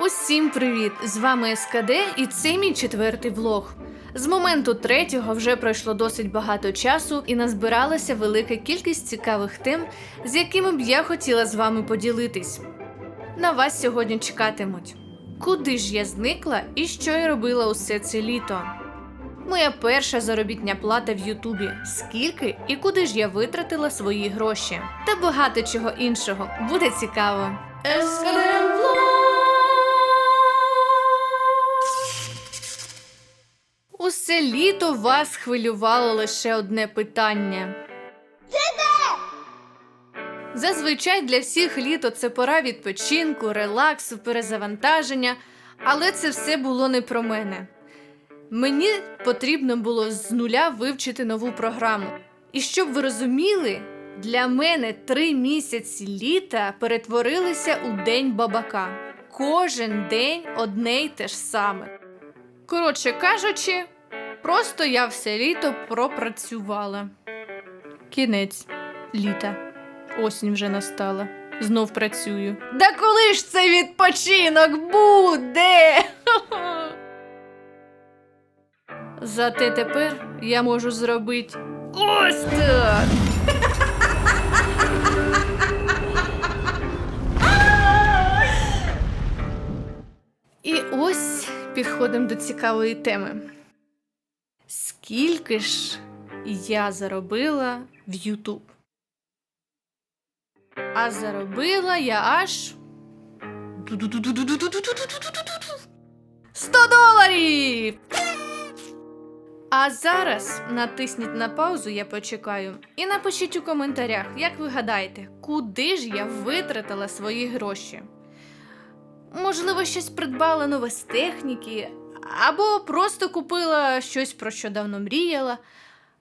Усім привіт! З вами СКД і це мій четвертий влог. З моменту третього вже пройшло досить багато часу і назбиралася велика кількість цікавих тем, з якими б я хотіла з вами поділитись. На вас сьогодні чекатимуть. Куди ж я зникла і що я робила усе це літо? Моя перша заробітня плата в Ютубі. Скільки і куди ж я витратила свої гроші? Та багато чого іншого. Буде цікаво. SKD Літо вас хвилювало лише одне питання. Зазвичай для всіх літо це пора відпочинку, релаксу, перезавантаження, але це все було не про мене. Мені потрібно було з нуля вивчити нову програму. І щоб ви розуміли, для мене три місяці літа перетворилися у день бабака. Кожен день одне й те ж саме. Коротше кажучи, просто я все літо пропрацювала. Кінець літа. Осінь вже настала. Знов працюю. Да коли ж це відпочинок буде? Зате тепер я можу зробити ось так. І ось підходимо до цікавої теми. Скільки ж я заробила в Ютуб? А заробила я аж 100 доларів! А зараз натисніть на паузу, я почекаю, і напишіть у коментарях, як ви гадаєте, куди ж я витратила свої гроші. Можливо, щось придбала нове з техніки, або просто купила щось, про що давно мріяла,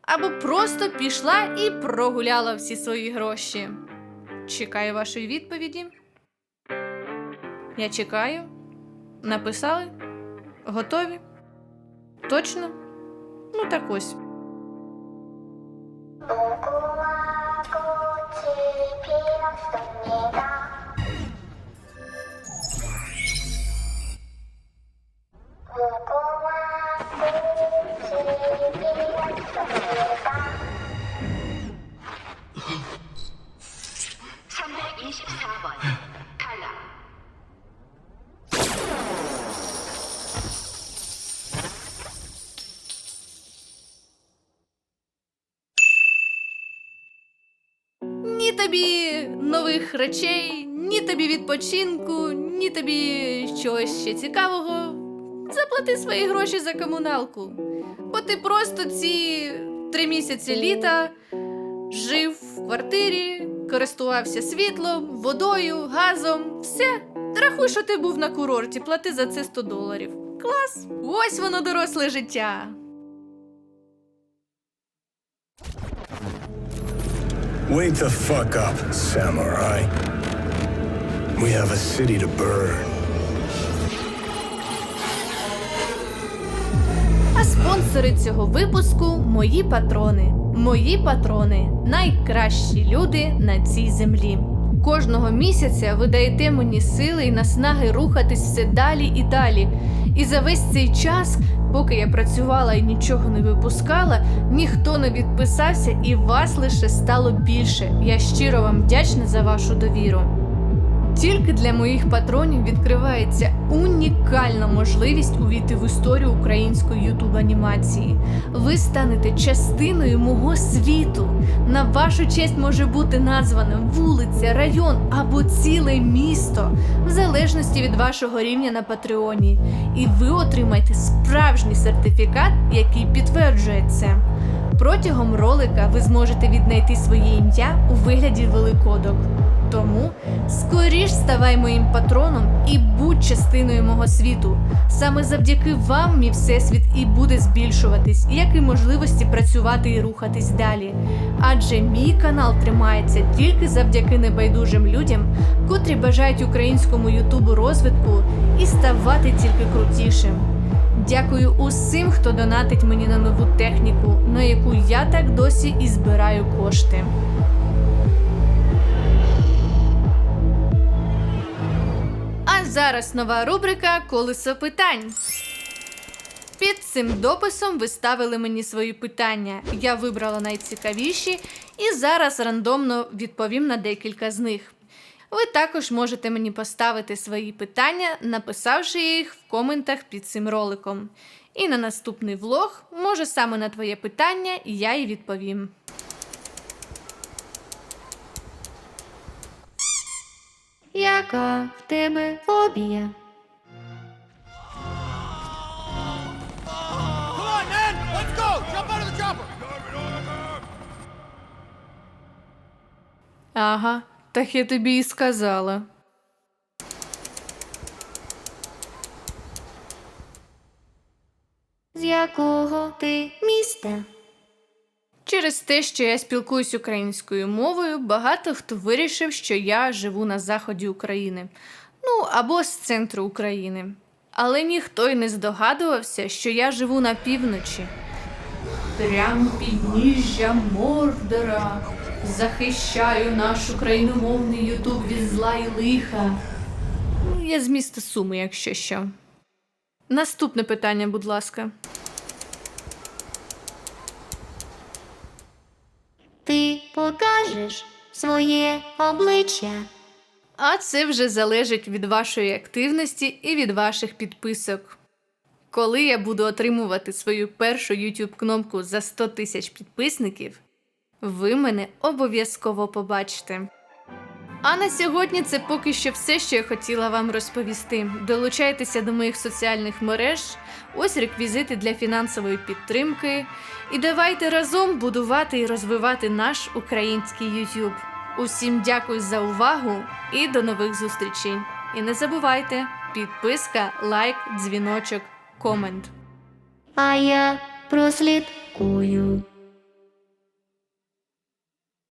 або просто пішла і прогуляла всі свої гроші. Чекаю вашої відповіді. Я чекаю. Написали? Готові? Точно? Ну так ось. 324번 탈락 Ні тобі нових речей, ні тобі відпочинку, ні тобі чогось ще цікавого. Заплати свої гроші за комуналку. Бо ти просто ці три місяці літа жив в квартирі, користувався світлом, водою, газом. Все. Рахуй, що ти був на курорті, плати за це 100 доларів. Клас! Ось воно доросле життя. Wake the fuck up, samurai. We have a city to burn. А спонсори цього випуску мої патрони. Мої патрони найкращі люди на цій землі. Кожного місяця ви даєте мені сили і наснаги рухатись все далі і далі. І за весь цей час, поки я працювала і нічого не випускала, ніхто не відписався, і вас лише стало більше. Я щиро вам вдячна за вашу довіру. Тільки для моїх патронів відкривається унікальна можливість увійти в історію української ютуб анімації. Ви станете частиною мого світу. На вашу честь може бути названа вулиця, район або ціле місто, в залежності від вашого рівня на Патреоні. І ви отримаєте справжній сертифікат, який підтверджує це. Протягом ролика ви зможете віднайти своє ім'я у вигляді великодок. Тому скоріш ставай моїм патроном і будь частиною мого світу. Саме завдяки вам мій всесвіт і буде збільшуватись, як і можливості працювати і рухатись далі. Адже мій канал тримається тільки завдяки небайдужим людям, котрі бажають українському ютубу розвитку і ставати тільки крутішим. Дякую усім, хто донатить мені на нову техніку, на яку я так досі і збираю кошти. Зараз нова рубрика Колесо питань. Під цим дописом ви ставили мені свої питання. Я вибрала найцікавіші і зараз рандомно відповім на декілька з них. Ви також можете мені поставити свої питання, написавши їх в коментах під цим роликом. І на наступний влог, може саме на твоє питання, я і відповім. Яка в тебе фобія? Ага, так я тобі і сказала. З якого ти міста? Через те, що я спілкуюсь українською мовою, багато хто вирішив, що я живу на заході України, ну або з центру України. Але ніхто й не здогадувався, що я живу на півночі. Прямо підніжжя Мордора. Захищаю наш україномовний Ютуб від зла і лиха. Ну, Я з міста Суми, якщо що. Наступне питання, будь ласка. Своє обличчя? А це вже залежить від вашої активності і від ваших підписок. Коли я буду отримувати свою першу YouTube кнопку за 100 тисяч підписників, ви мене обов'язково побачите. А на сьогодні це поки що все, що я хотіла вам розповісти. Долучайтеся до моїх соціальних мереж, ось реквізити для фінансової підтримки. І давайте разом будувати і розвивати наш український YouTube. Усім дякую за увагу і до нових зустрічей. І не забувайте, підписка, лайк, дзвіночок, комент. А я прослідкую